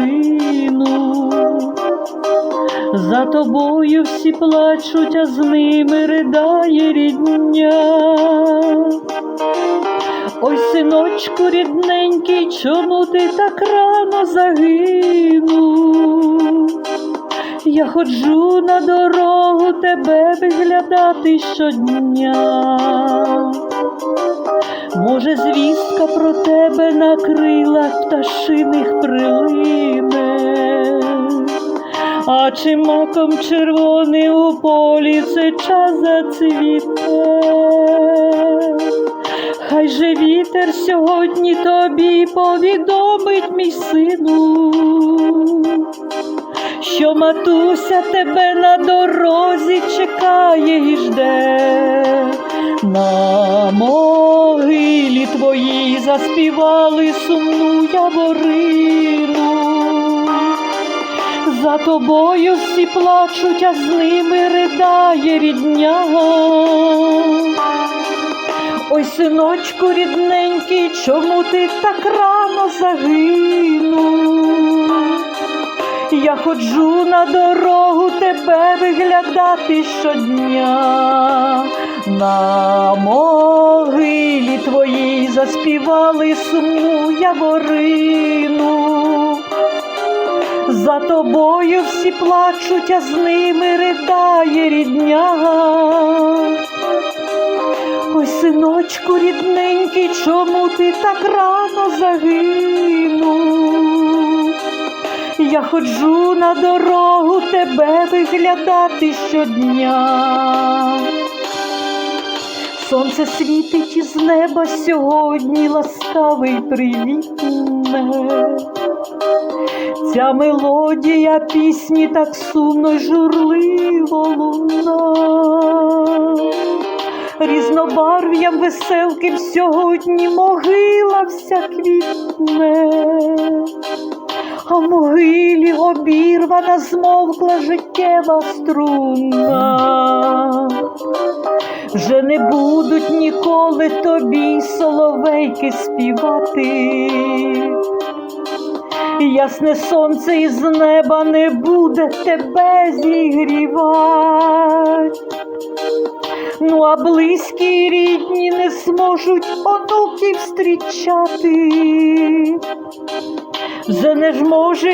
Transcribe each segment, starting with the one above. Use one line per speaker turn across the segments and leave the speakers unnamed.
долину, за тобою всі плачуть, а з ними ридає рідня. Ой, синочку рідненький, чому ти так рано загинув? Я ходжу на дорогу тебе виглядати щодня. Може, звідси звістка про тебе на крилах пташиних прилине, а чи маком червоний у полі цей час зацвіте. Хай же вітер сьогодні тобі повідомить, мій сину, що матуся тебе на дорозі чекає і жде. На могилі твоїй заспівали сумну яворину. За тобою всі плачуть, а з ними ридає рідня. Ой, синочку рідненький, чому ти так рано загинув? Я ходжу на дорогу тебе виглядати щодня. На могилі твоїй заспівали сумну яворину. За тобою всі плачуть, а з ними ридає рідня. Ой, синочку рідненький, чому ти так рано загинув? Я ходжу на дорогу тебе виглядати щодня. Сонце світить із неба сьогодні ласкавий привітне. Ця мелодія пісні так сумно й журливо луна. Різнобарв'ям веселким сьогодні могила вся квітне, обірвана змовкла життєва струна. Вже не будуть ніколи тобі соловейки співати. Ясне сонце із неба не буде тебе зігрівати. Ну, а близькі рідні не зможуть онуків зустрічати. Вже не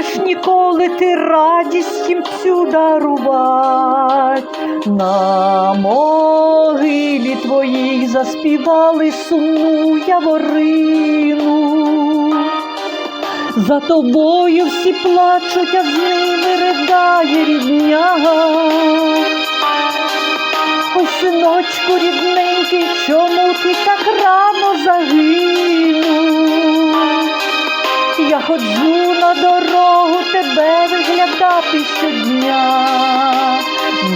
ж ніколи ти радість їм цю дарувати. На могилі твоїй заспівали сумну яворину. За тобою всі плачуть, а з ними ридає рідня. Ой, синочку рідненький, чому ти так рано загинув? Я ходжу на дорогу тебе виглядати щодня.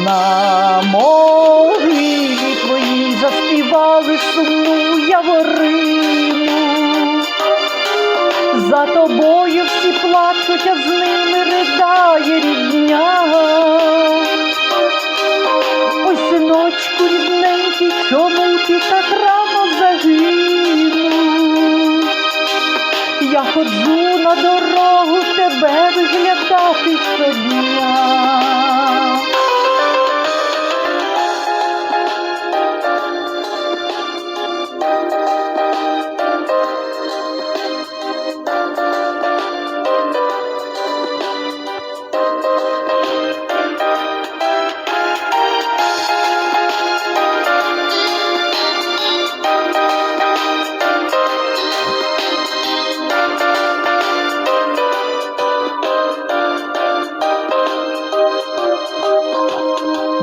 На могилі твоїй заспівали сумну яворину. За тобою всі плачуть, а з ними ридає рідня. Ой, синочку рідненький, чому ти так рано ходжу на дорогу тебе виглядати щодня.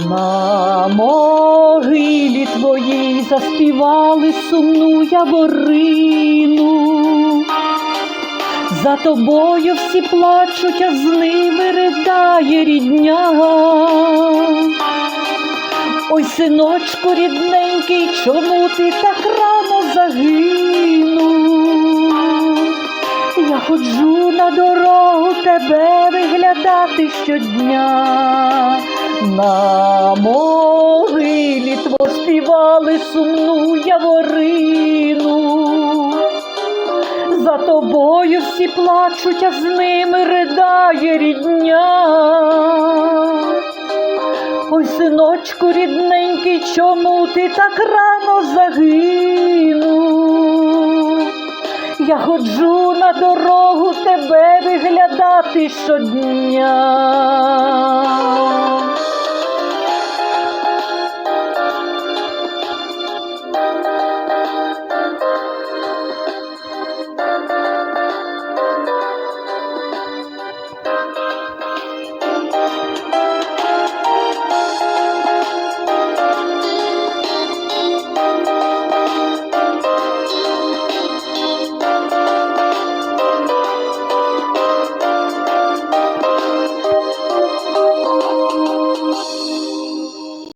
На могилі твоїй заспівали сумну яворину. За тобою всі плачуть, а з ними ридає рідня. Ой, синочку рідненький, чому ти так рано загинув? Я ходжу на дорогу тебе виглядати щодня. На могилі співали сумну яворину. За тобою всі плачуть, а з ними ридає рідня. Ой, синочку рідненький, чому ти так рано загинув? Я ходжу на дорогу тебе виглядати щодня.